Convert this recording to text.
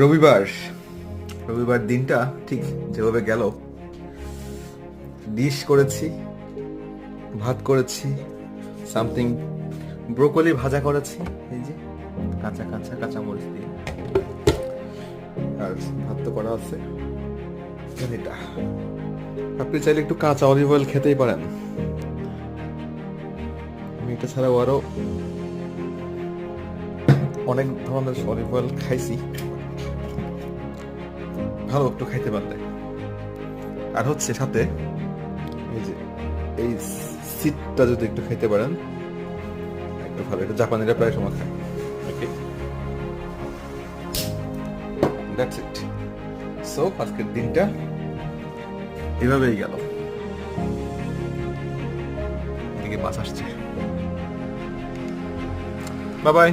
রবিবার রবিবার দিনটা ঠিক যেভাবে গেল। ডিশ করেছি, ভাত করেছি, সামথিং ব্রোকলি ভাজা করেছি, এই যে কাঁচা কাঁচা কাঁচা মরিচ দিয়ে। আর ভাত তো করা আছে। আপনি চাইলে একটু কাঁচা অলিভ অয়েল খেতেই পারেন। আমি এটা ছাড়াও আরও অনেক ধরনের অলিভ অয়েল খাইছি। ভালো একটু খাইতে পারলে আর হচ্ছে সাথে এই যে এই সিটটা যদি একটু খাইতে পারেন একটু ভালো এটা জাপানিরা প্রায় সময় খায়। ওকে দ্যাটস ইট সো আজকের দিনটা এভাবেই গেল। এদিকে বাস আসছে। Bye bye